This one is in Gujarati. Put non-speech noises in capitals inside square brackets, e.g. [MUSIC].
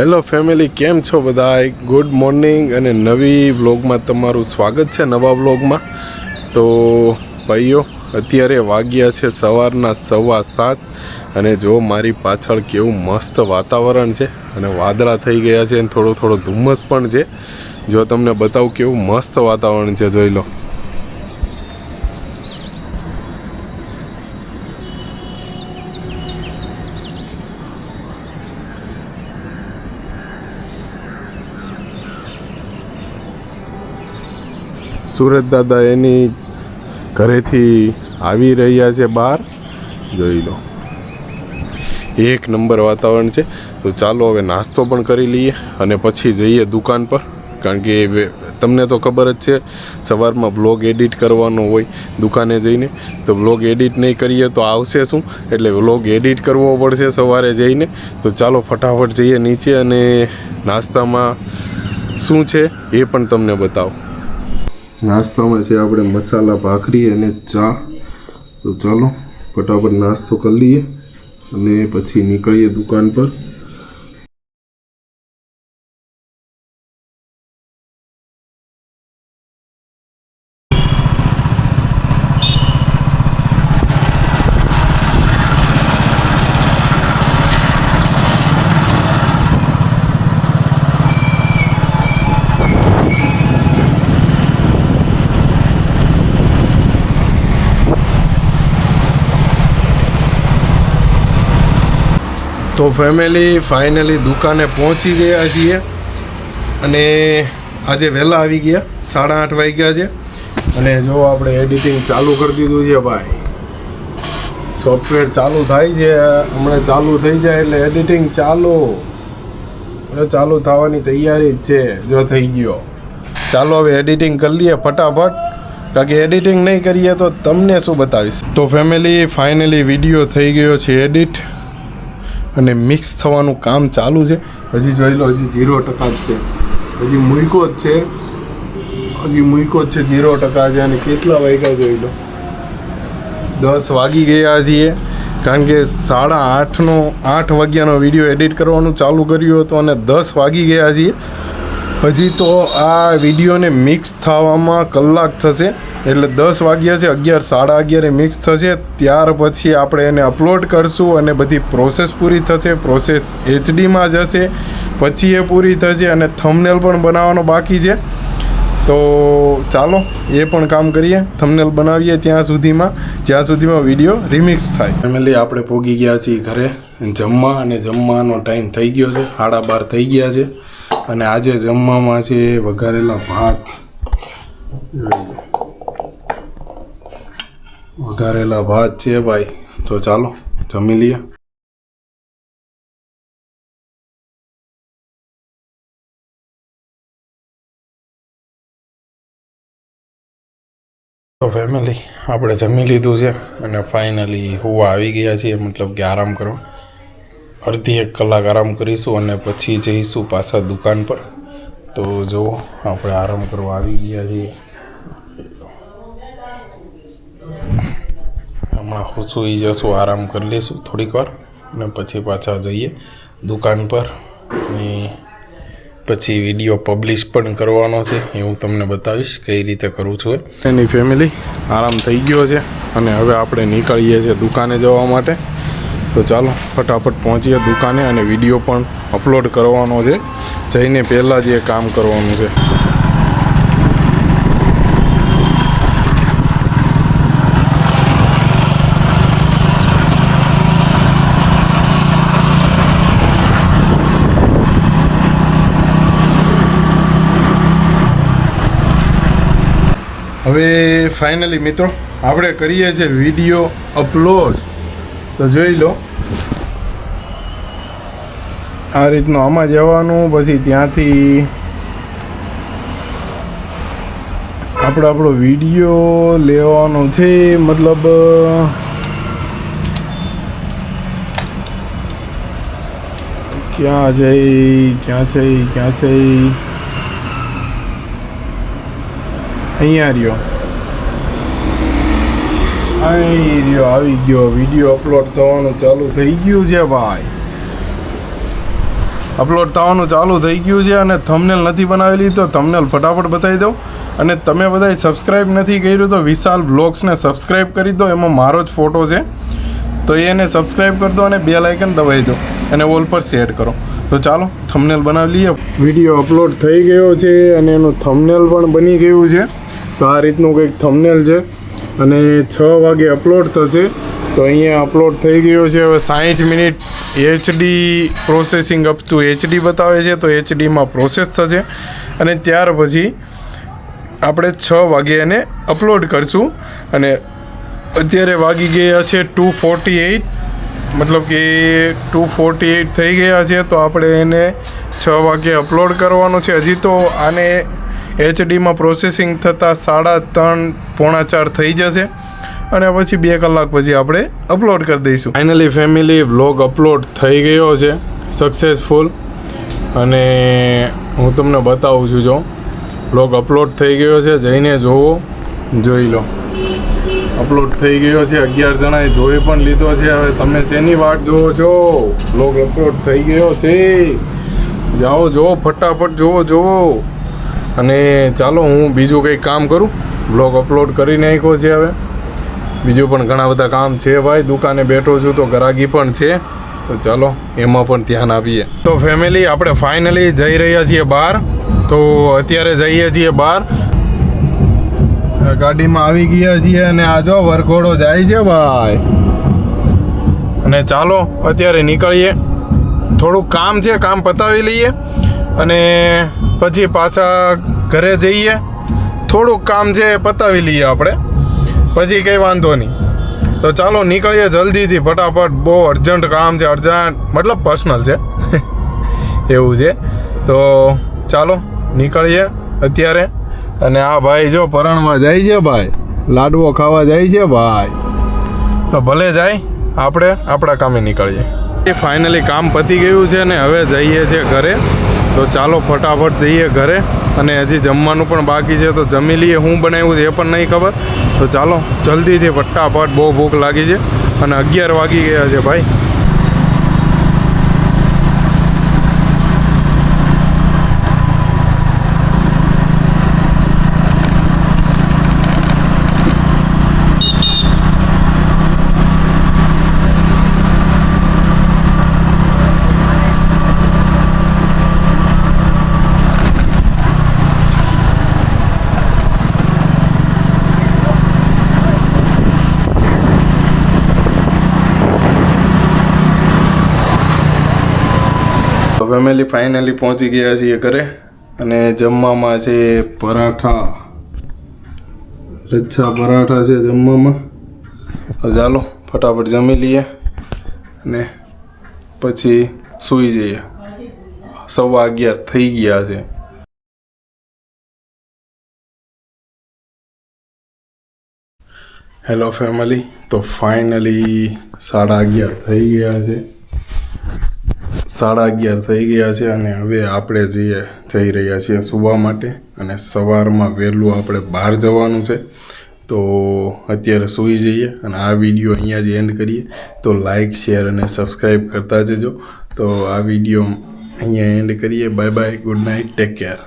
હેલો ફેમિલી, કેમ છો બધા ગુડ મોર્નિંગ અને નવી વ્લોગમાં તમારું સ્વાગત છે, નવા વ્લોગમાં. તો ભાઈઓ, અત્યારે વાગ્યા છે સવારના સવા સાત અને જો મારી પાછળ કેવું મસ્ત વાતાવરણ છે અને વાદળા થઈ ગયા છે અને થોડો થોડો ધુમ્મસ પણ છે, જો તમને બતાવું કેવું મસ્ત વાતાવરણ છે, જોઈ લો. સુરત દાદા એની ઘરેથી આવી રહ્યા છે બહાર. જોઈ લો. એક નંબર વાતાવરણ છે. તો ચાલો હવે નાસ્તો પણ કરી લઈએ અને પછી જઈએ દુકાન પર. કારણ કે તમને તો ખબર જ છે, સવારમાં વ્લોગ એડિટ કરવાનો હોય દુકાને જઈને. તો વ્લોગ એડિટ નહીં કરીએ તો આવશે શું? એટલે વ્લોગ એડિટ કરવો પડશે સવારે જઈને. તો ચાલો ફટાફટ જઈએ નીચે અને નાસ્તામાં શું છે એ પણ તમને બતાવો. નાસ્તામાં છે આપણે મસાલા ભાખરી અને ચા. તો ચાલો, ફટાફટ નાસ્તો કરી લઈએ અને પછી નીકળીએ દુકાન પર. તો ફેમિલી ફાઇનલી દુકાને પહોંચી ગયા છીએ. અને આજે વહેલા આવી ગયા, સાડા આઠ વાગ્યા છે. અને જો આપણે એડિટિંગ ચાલુ કરી દીધું છે ભાઈ. સોફ્ટવેર ચાલુ થાય છે, હમણાં ચાલુ થઈ જાય એટલે એડિટિંગ ચાલુ. ચાલુ થવાની તૈયારી જ છે, જો થઈ ગયો. ચાલો હવે એડિટિંગ કરી લઈએ ફટાફટ. કારણ કે એડિટિંગ નહીં કરીએ તો તમને શું બતાવીશ? તો ફેમિલી ફાઇનલી વીડિયો થઈ ગયો છે એડિટ અને મિક્સ થવાનું કામ ચાલુ છે. હજી જોઈ લો, હજી ઝીરો ટકા જ છે. હજી મૂકો જ છે. હજી મૂકો જ છે ઝીરો ટકા છે અને કેટલા વાગ્યા જોઈ લો. દસ વાગી ગયા છીએ. કારણ કે સાડા આઠનો, આઠ વાગ્યાનો વીડિયો એડિટ કરવાનું ચાલુ કર્યું હતું અને દસ વાગી ગયા છીએ. હજી તો આ વિડીયોને મિક્સ થવામાં કલાક થશે. એટલે દસ વાગ્યા છે, અગિયાર, સાડા અગિયારે મિક્સ થશે. ત્યાર પછી આપણે એને અપલોડ કરશું અને બધી પ્રોસેસ પૂરી થશે. પ્રોસેસ એચડીમાં જશે પછી એ પૂરી થશે અને થમનેલ પણ બનાવવાનો બાકી છે. તો ચાલો, એ પણ કામ કરીએ. થમનેલ બનાવીએ ત્યાં સુધીમાં. જ્યાં સુધીમાં વીડિયો રિમિક્સ થાય. ફેમિલી આપણે પોગી ગયા છીએ ઘરે. જમવા અને જમવાનો ટાઈમ થઈ ગયો છે. સાડા બાર થઈ ગયા છે. અને આજે જમવામાં છે વઘારેલા ભાત. વઘારેલા ભાત છે ભાઈ. તો ચાલો, જમી લઈએ. તો ફેમિલી આપણે જમી લીધું છે અને ફાઇનલી હુવા આવી ગયા છીએ, મતલબ કે આરામ કરો. અડધી એક કલાક આરામ કરીશું અને પછી જઈશું પાછા દુકાન પર. તો જો આપણે આરામ કરવા આવી ગયા છીએ. હમણાં એ જશું, આરામ કરી લઈશું થોડીક વાર અને પછી પાછા જઈએ દુકાન પર. અને પછી વીડિયો પબ્લિશ પણ કરવાનો છે, એ હું તમને બતાવીશ કઈ રીતે કરું છું. એની ફેમિલી આરામ થઈ ગયો છે અને હવે આપણે નીકળીએ છીએ દુકાને જવા માટે. તો ચાલો ફટાફટ પહોંચીએ દુકાને અને વીડિયો પણ અપલોડ કરવાનો છે. જઈને પહેલાં જ એ કામ કરવાનું છે. હવે ફાઇનલી મિત્રો, આપણે કરીએ છીએ વીડિયો અપલોડ તો જોઈ લો. આ રીતનું આમાં જવાનું પછી ત્યાંથી આપણે આપણો વીડિયો લેવાનો છે, મતલબ, ક્યાં જઈ ક્યાં છે ક્યાં છે અહીંયા રહ્યો. અહીં રહ્યો, આવી ગયો. વીડિયો અપલોડ થવાનું ચાલુ થઈ ગયું છે ભાઈ. અપલોડ થવાનું ચાલુ થઈ ગયું છે અને થમનેલ નથી બનાવેલી તો થમનેલ ફટાફટ બતાવી દઉં. અને તમે બધાએ સબસ્ક્રાઈબ નથી કર્યું તો વિશાલ બ્લોગ્સને સબસ્ક્રાઈબ કરી દો. એમાં મારો જ ફોટો છે. તો એને સબસ્ક્રાઈબ કરી દો અને બે લાઇકન દબાવી દો. અને ઓલ પર સેટ કરો. તો ચાલો થમનેલ બનાવી લઈએ. વીડિયો અપલોડ થઈ ગયો છે અને એનું થમનેલ પણ બની ગયું છે. તો આ રીતનું કંઈક થમનેલ છે. અને છ વાગે અપલોડ થશે. તો અહીંયા અપલોડ થઈ ગયો છે. હવે સાહીઠ minute HD processing up to HD બતાવે છે. તો એચડીમાં પ્રોસેસ થશે. અને ત્યાર પછી આપણે છ વાગે એને અપલોડ કરશું. અને અત્યારે વાગી ગયા છે ટુ ફોર્ટી એઇટ મતલબ કે ટુ ફોર્ટી એઇટ થઈ ગયા છે. તો આપણે એને છ વાગે અપલોડ કરવાનું છે. હજી તો આને એચડીમાં પ્રોસેસિંગ થતાં સાડા ત્રણ પોણા ચાર થઈ જશે. અને પછી બે કલાક પછી આપણે અપલોડ કરી દઈશું. ફાઇનલી ફેમિલી વ્લોગ અપલોડ થઈ ગયો છે. સક્સેસફુલ અને હું તમને બતાવું છું, જો. વ્લોગ અપલોડ થઈ ગયો છે. જઈને જોવો. જોઈ લો. અપલોડ થઈ ગયો છે. અગિયાર જણાએ જોઈ પણ લીધો છે. હવે તમે શેની વાટ જોવો છો? બ્લોગ અપલોડ થઈ ગયો છે. જાઓ જોવો ફટાફટ જોવો જોવો અને ચાલો હું બીજું કંઈક કામ કરું. બ્લોગ અપલોડ કરી નાખ્યો છે હવે. બીજું પણ ઘણા બધા કામ છે ભાઈ. દુકાને બેઠો છું તો ગરાગી પણ છે. તો ચાલો, એમાં પણ ધ્યાન આપીએ. તો ફેમિલી આપણે ફાઇનલી જઈ રહ્યા છીએ બહાર. તો અત્યારે જઈએ છીએ બહાર. ગાડીમાં આવી ગયા છીએ અને આ જો વરઘોડો જાય છે ભાઈ. અને ચાલો, અત્યારે નીકળીએ. થોડુંક કામ છે, કામ પતાવી લઈએ. અને પછી પાછા ઘરે જઈએ. થોડુંક કામ છે એ પતાવી લઈએ આપણે. પછી કંઈ વાંધો નહીં. તો ચાલો નીકળીએ જલ્દીથી ફટાફટ. બહુ અર્જન્ટ કામ છે, અર્જન્ટ. મતલબ પર્સનલ છે. [LAUGHS] એવું છે. તો ચાલો નીકળીએ અત્યારે. અને આ ભાઈ જો પરણવા જાય છે ભાઈ. લાડવો ખાવા જાય છે ભાઈ. તો ભલે જાય, આપણે આપણા કામે નીકળીએ. એ ફાઇનલી કામ પતી ગયું છે ને હવે જઈએ છીએ ઘરે. તો ચાલો ફટાફટ જઈએ ઘરે અને હજી જમવાનું પણ બાકી છે તો જમી લઈએ. હું બનાવ્યું છે એ પણ નહીં ખબર. તો ચાલો જલ્દીથી ફટાફટ બહુ ભૂખ લાગી છે અને અગિયાર વાગી ગયા છે ભાઈ. ફેમિલી ફાઇનલી પહોંચી ગયા છીએ ઘરે. અને જમવામાં છે પરાઠા. લચ્છા પરાઠા છે જમવામાં. ચાલો, ફટાફટ જમી લઈએ અને પછી સૂઈ જઈએ. સવા અગિયાર થઈ ગયા છે. હેલો ફેમિલી તો ફાઇનલી સાડા અગિયાર થઈ ગયા છે. સાડા અગિયાર થઈ ગયા છે અને હવે આપણે જઈએ જઈ રહ્યા છીએ સુવા માટે અને સવારમાં વહેલું આપણે બહાર જવાનું છે. તો અત્યારે સૂઈ જઈએ અને આ વીડિયો અહીંયા જ એન્ડ કરીએ. તો લાઇક શેર અને સબસ્ક્રાઈબ કરતા જજો. તો આ વીડિયો અહીંયા એન્ડ કરીએ. Bye bye good night take care